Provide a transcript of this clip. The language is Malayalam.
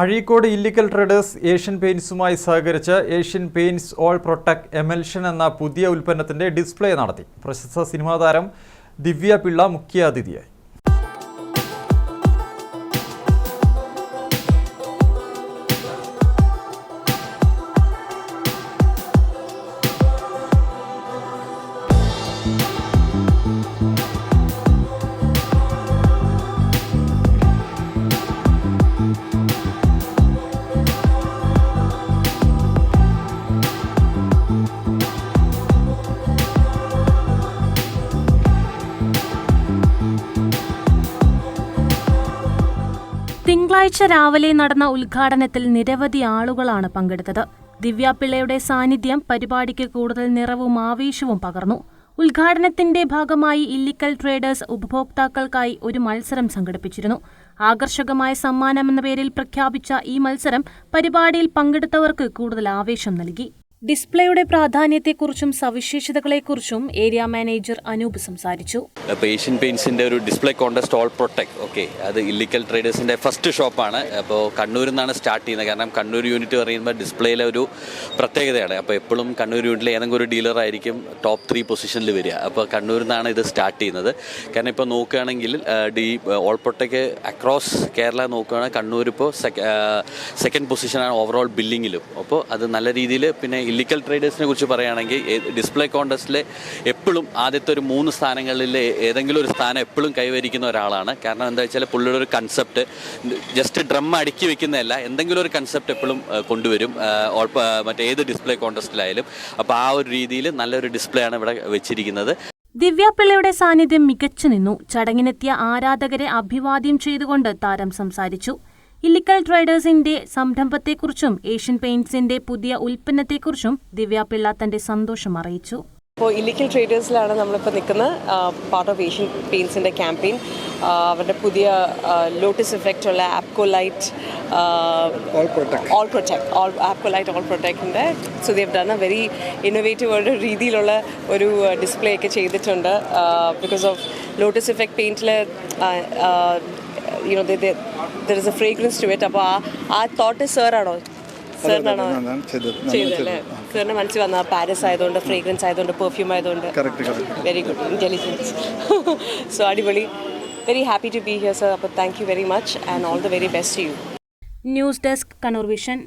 അഴീക്കോട് ഇല്ലിക്കൽ ട്രേഡേഴ്സ് ഏഷ്യൻ പെയിൻസുമായി സഹകരിച്ച് Asian Paints All Protect emulsion എന്ന പുതിയ ഉൽപ്പന്നത്തിന്റെ ഡിസ്പ്ലേ നടത്തി. പ്രശസ്ത സിനിമാതാരം ദിവ്യ പിള്ള മുഖ്യാതിഥിയായി. തിങ്കളാഴ്ച രാവിലെ നടന്ന ഉദ്ഘാടനത്തിൽ നിരവധി ആളുകളാണ് പങ്കെടുത്തത്. ദിവ്യാപിള്ളയുടെ സാന്നിധ്യം പരിപാടിക്ക് കൂടുതൽ നിറവും ആവേശവും പകർന്നു. ഉദ്ഘാടനത്തിന്റെ ഭാഗമായി ഇല്ലിക്കൽ ട്രേഡേഴ്സ് ഉപഭോക്താക്കൾക്കായി ഒരു മത്സരം സംഘടിപ്പിച്ചിരുന്നു. ആകർഷകമായ സമ്മാനമെന്ന പേരിൽ പ്രഖ്യാപിച്ച ഈ മത്സരം പരിപാടിയിൽ പങ്കെടുത്തവർക്ക് കൂടുതൽ ആവേശം നൽകി. ഡിസ്പ്ലേയുടെ പ്രാധാന്യത്തെക്കുറിച്ചും സവിശേഷതകളെക്കുറിച്ചും ഏരിയ മാനേജർ അനൂപ് സംസാരിച്ചു. ഏഷ്യൻ പെയിൻസിന്റെ ഒരു display contest All Protect okay അത് ഇല്ലിക്കൽ ട്രേഡേഴ്സിന്റെ ഫസ്റ്റ് ഷോപ്പാണ് അപ്പോൾ കണ്ണൂരിൽ നിന്നാണ് സ്റ്റാർട്ട് ചെയ്യുന്നത്. കാരണം കണ്ണൂർ യൂണിറ്റ് പറയുമ്പോൾ ഡിസ്പ്ലേയിലെ ഒരു പ്രത്യേകതയാണ്. അപ്പോൾ എപ്പോഴും കണ്ണൂർ യൂണിറ്റിലെ ഏതെങ്കിലും ഒരു ഡീലർ ആയിരിക്കും ടോപ്പ് ത്രീ പൊസിഷനിൽ വരിക. അപ്പോൾ കണ്ണൂരിൽ നിന്നാണ് ഇത് സ്റ്റാർട്ട് ചെയ്യുന്നത്. കാരണം ഇപ്പോൾ നോക്കുകയാണെങ്കിൽ the All Protect across Kerala നോക്കുകയാണെങ്കിൽ കണ്ണൂർ ഇപ്പോൾ സെക്കൻഡ് പൊസിഷനാണ് ഓവറോൾ ബില്ലിങ്ങിലും അപ്പോൾ അത് നല്ല രീതിയിൽ പിന്നെ ഇല്ലിക്കൽ ട്രേഡേഴ്സിനെ കുറിച്ച് പറയുകയാണെങ്കിൽ ഡിസ്പ്ലേ കോൺടസ്റ്റിലെ എപ്പോഴും ആദ്യത്തെ ഒരു മൂന്ന് സ്ഥാനങ്ങളിൽ ഏതെങ്കിലും ഒരു സ്ഥാനം എപ്പോഴും കൈവരിക്കുന്ന ഒരാളാണ്. കാരണം എന്താ വെച്ചാൽ പുള്ളിയുടെ ഒരു കൺസെപ്റ്റ് ജസ്റ്റ് ഡ്രം അടുക്കി വെക്കുന്നതല്ല എന്തെങ്കിലും ഒരു കൺസെപ്റ്റ് എപ്പോഴും കൊണ്ടുവരും. മറ്റേത് ഡിസ്പ്ലേ കോൺടസ്റ്റിലായാലും അപ്പോൾ ആ ഒരു രീതിയിൽ നല്ലൊരു ഡിസ്പ്ലേ ആണ് ഇവിടെ വെച്ചിരിക്കുന്നത്. ദിവ്യാപിള്ളയുടെ സാന്നിധ്യം മികച്ചു നിന്നു. ചടങ്ങിനെത്തിയ ആരാധകരെ അഭിവാദ്യം ചെയ്തുകൊണ്ട് താരം സംസാരിച്ചു. ഇല്ലിക്കൽ ട്രേഡേഴ്സിന്റെ സംരംഭത്തെക്കുറിച്ചും ഏഷ്യൻ പെയിന്റ്സിന്റെ പുതിയ ഉൽപ്പന്നത്തെക്കുറിച്ചും ദിവ്യ പിള്ള തന്റെ സന്തോഷം അറിയിച്ചു. ഇപ്പോൾ ഇല്ലിക്കൽ ട്രേഡേഴ്സിലാണ് നമ്മളിപ്പോൾ നിൽക്കുന്നത്. പാർട്ട് ഓഫ് ഏഷ്യൻ പെയിൻസിന്റെ ക്യാമ്പയിൻ അവരുടെ പുതിയ ലോട്ടസ് ഇഫക്റ്റ് ഉള്ള Apcolite All Protect All Apcolite All Apcolite All പ്രൊട്ടക്റ്റിന്റെ so they've done a very innovative ഒരു രീതിയിലുള്ള ഒരു ഡിസ്പ്ലേ ഒക്കെ ചെയ്തിട്ടുണ്ട്. Because of lotus effect പെയിന്റിൽ you know there is a fragrance to it അപ്പോൾ ആ ആ തോട്ട് സാറാണോ സാറിനാണോ ചെയ്തല്ലേ സാറിന് മനസ്സിൽ വന്ന പാരസ് ആയതുകൊണ്ട് ഫ്രേഗ്രൻസ് ആയതുകൊണ്ട് പെർഫ്യൂം ആയതുകൊണ്ട്. വെരി ഗുഡ് ഇന്റലിജൻസ് സോ അടിപൊളി. Very happy to be here sir അപ്പോൾ thank you very much and all the very best you news desk Kannur Vision